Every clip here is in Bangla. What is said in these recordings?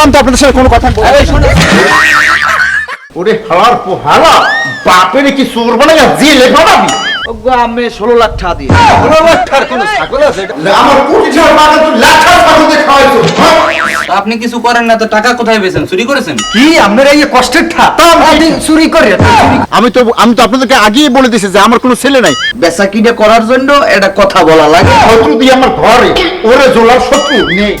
বললাম তো আপনাদের সাথে কোনো কথা ওরে হালার পো হালা বাপের কি চোর বানাই জেলে পাঠাবি ওগো আমি ষোলো লাখ টাকা দিয়ে। ষোলো লাখ টাকার কোনো ছাগল আছে এটা? আমার কোটি টাকার মাথা তুই লাখ টাকা পাঠাতে খাওয়াইছো। হ্যাঁ? তা আপনি কিছু করেন না তো টাকা কোথায় পেয়েছেন? চুরি করেছেন? কি আপনার এই কষ্টের ঠা আপনি চুরি করে আমি তো আমি তো আপনাদেরকে আগেই বলে দিয়েছি যে আমার কোনো ছেলে নাই। বেচা কিনে করার জন্য এটা কথা বলা লাগে। শত্রু দিয়ে আমার ঘরে ওরে জোলার শত্রু নেই।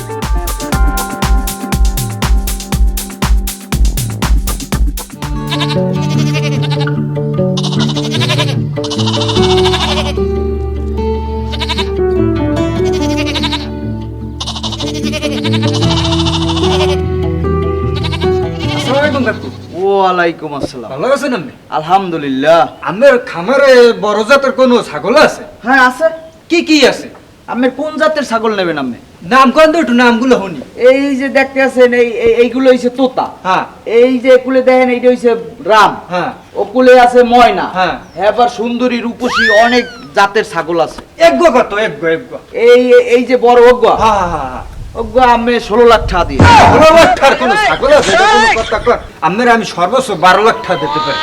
ওয়ালাইকুম আসসালাম। ভালো আছেন আপনি? আলহামদুলিল্লাহ। আপনার খামারে বড় জাতের কোনো ছাগল আছে? হ্যাঁ আছে। কি কি আছে? আপনি কোন জাতের ছাগল নেবেন আপনি? নাম কোন নামগুলো শুনি। এই যে দেখতে আছেন এই এই- এইগুলো হইছে তোতা। হ্যাঁ। এই যে কুলে দেখেন এইটা হইছে রাম। হ্যাঁ। ওকুলে আছে ময়না। হ্যাঁ। এবার সুন্দরী রূপসী অনেক জাতের ছাগল আছে। এগো কত এই এই যে বড় অজ্ঞ হ্যাঁ হ্যাঁ হ্যাঁ অজ্ঞ আমি ষোলো লাখ টাকা দিয়ে ষোলো লাখ টাকার কোনো ছাগল আছে? এটা কোনো কথা কর আপনার আমি সর্বোচ্চ বারো লাখ টাকা দিতে পারি।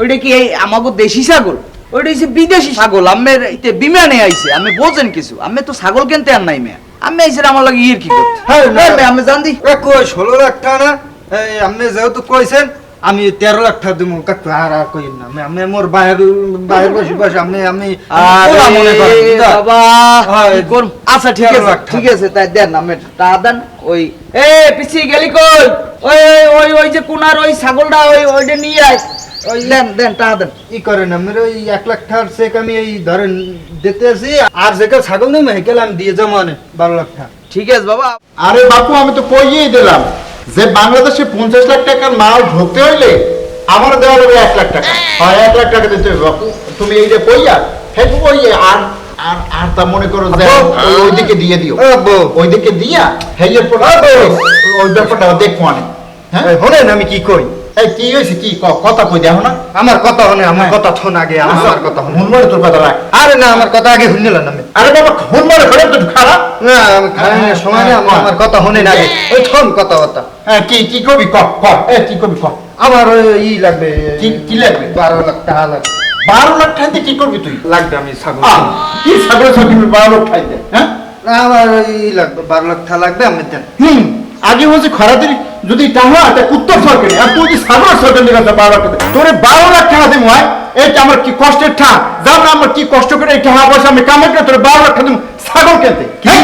ওইটা কি এই আমাকে দেশি ছাগল? ওইটা হচ্ছে বিদেশি ছাগল। আমের বিমানে আইছে। আমি বোঝেন কিছু। আমি তো ছাগল কিনতে আর নাই মেয়ে। আমি আইছে আমার লাগে ইয়ের কি করতে? হ্যাঁ, মেয়ে, আমি জান কই ষোলো লাখ টাকা না? আপনি যেহেতু কইছেন আমি তেরো লাখ টাকা দিব কাকু আর আর কইন না। আমি- আমি মোর বাইরে বাইরে বসে বসে আমি আমি মনে? বাবা হয়। আচ্ছা ঠিক আছে ঠিক আছে তাই দেন আমি টাকা দেন ওই এ পিছি গেলি কই? ওই ওই ওই যে কোনার ওই ছাগলটা ওই ওইটা নিয়ে আয়। ওই দেন দেন টাকা দেন। ই করেন আমার ওই এক লাখ টাকার চেক আমি এই ধরেন দিতে আসি আর যেটা ছাগল নেই হেকেল আমি দিয়ে যাব মানে বারো লাখ টাকা। ঠিক আছে বাবা। আরে বাপু আমি তো কইয়েই দিলাম। যে বাংলাদেশে পঞ্চাশ লাখ টাকার মাল ঢুকতে হইলে আমার দেওয়া লাগবে এক লাখ টাকা। হয়। এক লাখ টাকা দিতে হবে। তুমি এই যে কইয়া ফেসবুক পইয়া আর আর আর তা মনে করো যে ওই- ওইদিকে দিয়ে দিও। ওইদিকে দিয়া হেয়ের পর ওই ব্যাপারটা দেখো অনেক। হ্যাঁ? হলেন আমি কি কই? এই কি হয়েছে? কি ক- কথা কই দেখো না। আমার কথা হনে আমার হ্যাঁ। কথা থন আগে আমার কথা হনে হুনমারে তোর কথা রাখ। আরে না আমার কথা আগে শুনলেন আমি আরে বাবা হুনমারে ফেলে তো খারাপ না। আমি খাই না সময় নেই আমার- আমার কথা হনে না ওই থন কথা কথা হ্যাঁ কি কি কবি ক ক এ কি কবি ক। আমার ই লাগবে। কি- কি লাগবে? বারো লাখ টাকা লাগবে। বারো লাখ টাকা কি করবি তুই? লাগবে আমি ছাগল। কি ছাগলের সঙ্গে বারো লাখ টাকা দে হ্যাঁ? না, আমার ই লাগবে বারো লাখ টাকা লাগবে আমি দেন। হুম। আগে বলছি খরাতের যদি টাকা তা কুত্তর সরকারি আর তুই যদি ছাগল সরকার নিয়ে গেছে বারো লাখ টাকা তোরে বারো লাখ টাকা দিব হয়? এইটা আমার কি কষ্টের ঠা? যাও না আমার কি কষ্ট করে এই টাকা পয়সা আমি কামাই করে তোরে বারো লাখ টাকা দিব ছাগল কিনতে কি?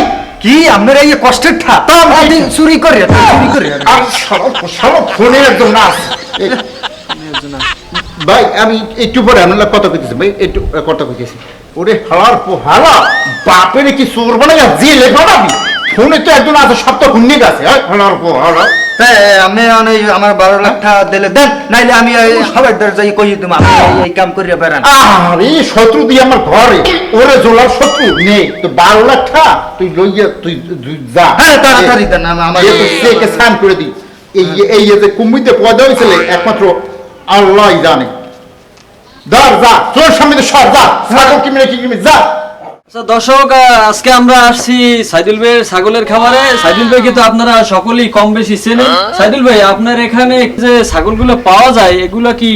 কি? আপনার এই কষ্টের ঠা? আপনি চুরি করে চুরি করে। আর সারা সারা ফোনে একদম নাচ ভাই আমি একটু পরে আপনার কথা কইতেছি ভাই একটু কথা কইতেছি। ওরে হালার পো হালা বাপের কি চোর বানাই জেলে পাঠাবি ফোনে তো একজন আছে সপ্তাহ ঘুরনে গেছে হালার পো হালা আমি অনেক আমার বারো লাখ টাকা দিলে দেন নাইলে আমি সবার দরজায় কই দিতাম আপনি এই- এই কাম করিয়া বেড়ান। আরে শত্রু দিয়ে আমার ঘরে ওরে জোলার শত্রু নেই তো বারো লাখ টাকা তুই লইয়া তুই তুই যা। হ্যাঁ তাড়াতাড়ি দেন আমার সেকে স্নান করে দিই। এই এই যে কুমিতে পয়দা হয়েছিল একমাত্র আল্লাহ জানে। ধর যা তোর সামনে সর যা। ছাগল কিনে কি কিনে যা। আচ্ছা দর্শক আজকে আমরা আসছি সাইদুল ভাইয়ের ছাগলের খাবারে। সাইদুল ভাই কিন্তু আপনারা সকলেই কম বেশি চেনেন। সাইদুল ভাই আপনার এখানে যে ছাগলগুলো পাওয়া যায় এগুলো কি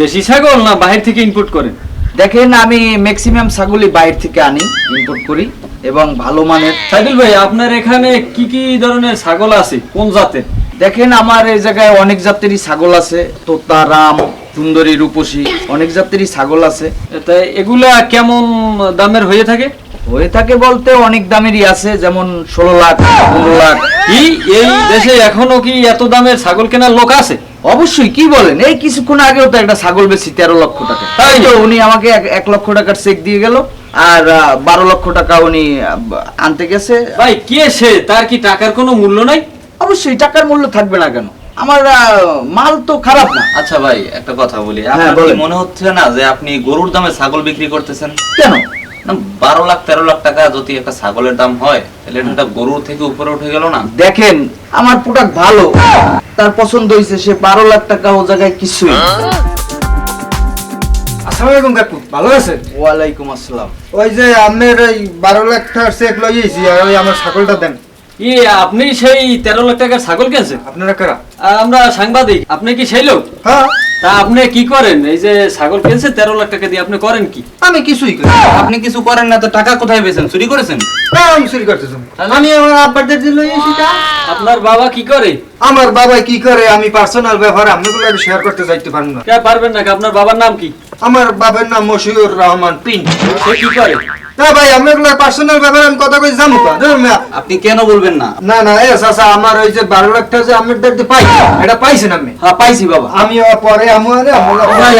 দেশি ছাগল না বাহির থেকে ইনপুট করেন? দেখেন আমি ম্যাক্সিমাম ছাগলই বাইরে থেকে আনি ইম্পোর্ট করি এবং ভালো মানের। সাইদুল ভাই আপনার এখানে কি কি ধরনের ছাগল আছে? কোন জাতের? দেখেন আমার এই জায়গায় অনেক জাতেরই ছাগল আছে। তোতা রাম সুন্দরী রূপসী অনেক জাতেরই ছাগল আছে। তাই এগুলা কেমন দামের হয়ে থাকে? হয়ে থাকে বলতে অনেক দামেরই আছে যেমন ষোলো লাখ পনেরো লাখ। কি? এই দেশে এখনও কি এত দামের ছাগল কেনার লোক আছে? অবশ্যই কি বলেন? এই কিছুক্ষণ আগেও তো একটা ছাগল বেশি তেরো লক্ষ টাকা তাই? তো উনি আমাকে এক- লক্ষ টাকার চেক দিয়ে গেল আর বারো লক্ষ টাকা উনি আনতে গেছে। ভাই কে সে? তার কি টাকার কোনো মূল্য নাই? অবশ্যই টাকার মূল্য থাকবে না কেন? আমার মাল তো খারাপ না। আচ্ছা ভাই একটা কথা বলি। হ্যাঁ, আপনার মনে হচ্ছে না যে আপনি গরুর দামে ছাগল বিক্রি করতেছেন? কেন? বারো লাখ তেরো লাখ টাকা যদি একটা ছাগলের দাম হয় তাহলে এটা একটা গরুর থেকে উপরে উঠে গেল না? দেখেন আমার প্রোডাক্ট ভালো। তার পছন্দ হয়েছে সে বারো লাখ টাকা ও জায়গায় কিছুই না। কাকু ভালো আছেন? ওয়ালাইকুম আসসালাম। ওই যে আপনার ওই বারো লাখ টাকার চেক লইয়েছি আর ওই আমার ছাগলটা দেন। ই আপনি সেই তেরো লাখ টাকার ছাগল কিনছেন? আপনারা কারা? আমরা সাংবাদিক আপনি কি সেই লোক? হ্যাঁ। তা আপনি কি করেন? এই যে ছাগল কিনছে তেরো লাখ টাকা দিয়ে আপনি করেন কি? আমি কিছুই করি না। আপনি কিছু করেন না তো টাকা কোথায় পেয়েছেন? চুরি করেছেন? আমি চুরি করতেছি আমি আমার আব্বাদের দিল সেটা। আপনার বাবা কি করে? আমার বাবা কি করে? আমি পার্সোনাল ব্যাপারে আপনাগুলো আমি শেয়ার করতে চাইতে পারব না। কে পারবেন নাকি আপনার বাবার নাম কি? আমার বাবার নাম মশিউর রহমান পিন সে কি করে? না ভাই আপনাগুলো পার্সোনাল ব্যাপারে আমি কথা কই জানো কা আপনি কেন বলবেন না? না না এ চাচা আমার ওই যে লাখ টাকা পাই এটা পাইছেন হ্যাঁ পাইছি বাবা। আমি পরে আমার ভাই,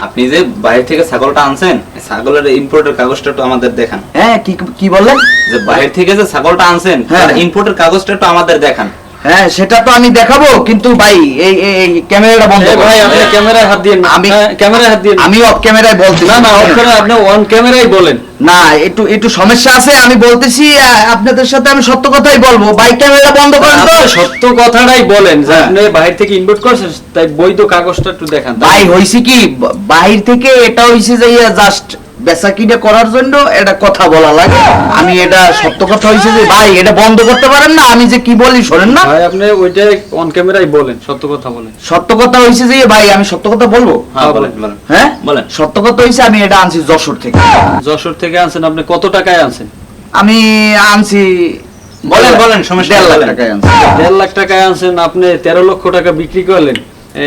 আপনি- বাইরে থেকে ছাগলটা আনছেন ছাগলের ইম্পোর্টের কাগজটা একটু আমাদের দেখান। হ্যাঁ কি কি বললেন? যে বাইরে থেকে যে ছাগলটা আনছেন হ্যাঁ। তার ইম্পোর্টের কাগজটা একটু আমাদের দেখান। হ্যাঁ সেটা তো আমি দেখাবো কিন্তু ভাই এই এই- ক্যামেরাটা বন্ধ ভাই আপনি ক্যামেরায় হাত দিয়ে আমি- আমি ক্যামেরায় হাত দিয়ে আমি অফ ক্যামেরায় বলতেছি। না না অফ করে আপনি অন ক্যামেরায় বলেন। না একটু একটু সমস্যা আছে আমি বলতেছি আপনাদের সাথে আমি সত্য কথাই বলব। বাইক ক্যামেরা বন্ধ করেন তো। সত্য কথাটাই বলেন যে হ্যাঁ। আপনি বাইরে থেকে ইনভেস্ট করছেন তাই বৈধ কাগজটা একটু দেখান। ভাই হইছে কি ব- বাহির থেকে এটা হইছে যে জাস্ট বেচা কিনে করার জন্য এটা কথা বলা লাগে। আমি এটা সত্য কথা হইছে যে ভাই এটা বন্ধ করতে পারেন না আমি যে কি বলি শোনেন না। ভাই আপনি ওইটাই অন ক্যামেরায় বলেন সত্য কথা বলেন। সত্য কথা হইছে যে ভাই আমি সত্য কথা বলব? হ্যাঁ বলেন বলেন। হ্যাঁ? বলেন। সত্য কথা হইছে আমি এটা আনছি যশোর থেকে। যশোর থেকে আনছেন আপনি কত টাকায় আনছেন? আমি আনছি বলেন, বলেন, সমস্যা দেড় লাখ টাকায় আনছি। দেড় লাখ টাকায় আনছেন আপনি তেরো লক্ষ টাকা বিক্রি করলেন।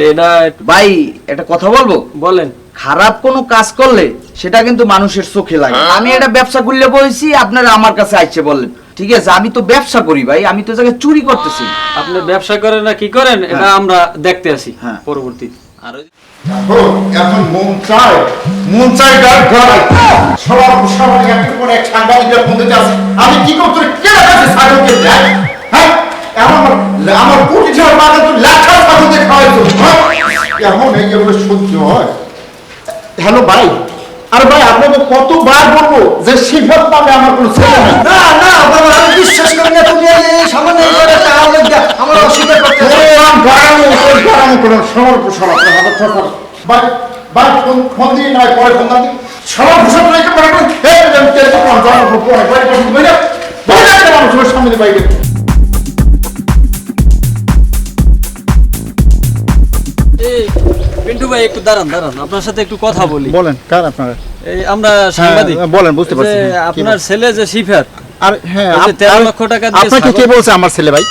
এটা ভাই এটা কথা বলব? বলেন। খারাপ কোনো কাজ করলে সেটা কিন্তু মানুষের চোখে লাগে। আমি এটা ব্যবসা করলে বলেছি আপনারা আমার কাছে আইছে বললেন। ঠিক আছে আমি তো ব্যবসা করি ভাই আমি তো জায়গায় চুরি করতেছি। আপনি ব্যবসা করেন না কি করেন এটা আমরা দেখতে আসি হ্যাঁ। পরবর্তী। আর এখন মন চায় মন চায় সবার সবার একটু পরে এক সাংবাদিকরা ফোন দিতে আসে। আমি কি করতে কে হ্যাঁ? আমার আমার কোটি টাকার বাজার তো লাখ টাকা খাওয়াইতো হ্যাঁ? এমন এই এগুলো সহ্য হয়। হ্যালো ভাই আর ভাই আপনাকে কতবার বলব যে শিফাত পাবে আমার কোনো ছেলে নাই। না না বাবা আমি বিশ্বাস করি না তুমি এই- সামান্য করে লেগে আমার অসুবিধা করতে ওরাম গরম ওই গরম সমর পোষণ আপনার হাতে থাকা ভাই ভাই ফোন ফোন দিয়ে নয় পরে ফোন দাও। সমর পোষণ রেখে পরে এই আমি তেরে তো পরে বইরা বইরা কেন আমার সামনে দিয়ে বাইরে। এই একটু দাঁড়ান দাঁড়ান। আপনার সাথে একটু কথা বলি। বলেন কার আপনারা? এই আমরা সাংবাদিক। হ্যাঁ, বলেন, বুঝতে পারছি। আপনার ছেলে যে সিফাত আর হ্যাঁ ওই যে আপ- 13 লক্ষ টাকা দিয়ে আপনাকে কে বলছে আমার ছেলে ভাই?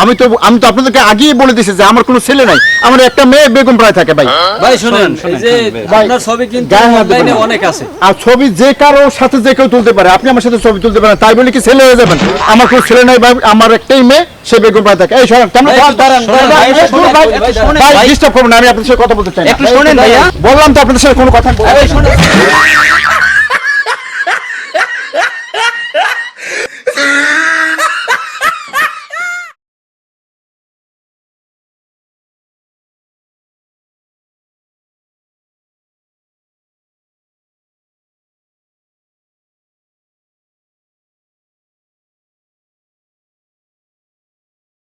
আমি তো আমি তো আপনাদেরকে আগেই বলে দিয়েছি যে আমার কোনো ছেলে নাই। আমার একটা মেয়ে বেগম প্রায় থাকে ভাই। ভাই শুনেন এই যে আপনার ছবি কিন্তু অনলাইনে অনেক আছে। আর ছবি যে কারোর সাথে যে কেউ তুলতে পারে আপনি আমার সাথে ছবি তুলতে পারেন তাই বলে কি ছেলে হয়ে যাবেন? আমার কোনো ছেলে নাই ভাই আমার একটাই মেয়ে সে বেগম প্রায় থাকে। এই শোনেন কেমন ভাই। ডিস্টার্ব করবেন না, আমি আপনার সাথে কথা বলতে চাই একটু শোনেন, ভাইয়া। বললাম তো আপনাদের সাথে কোনো কথা বলব না।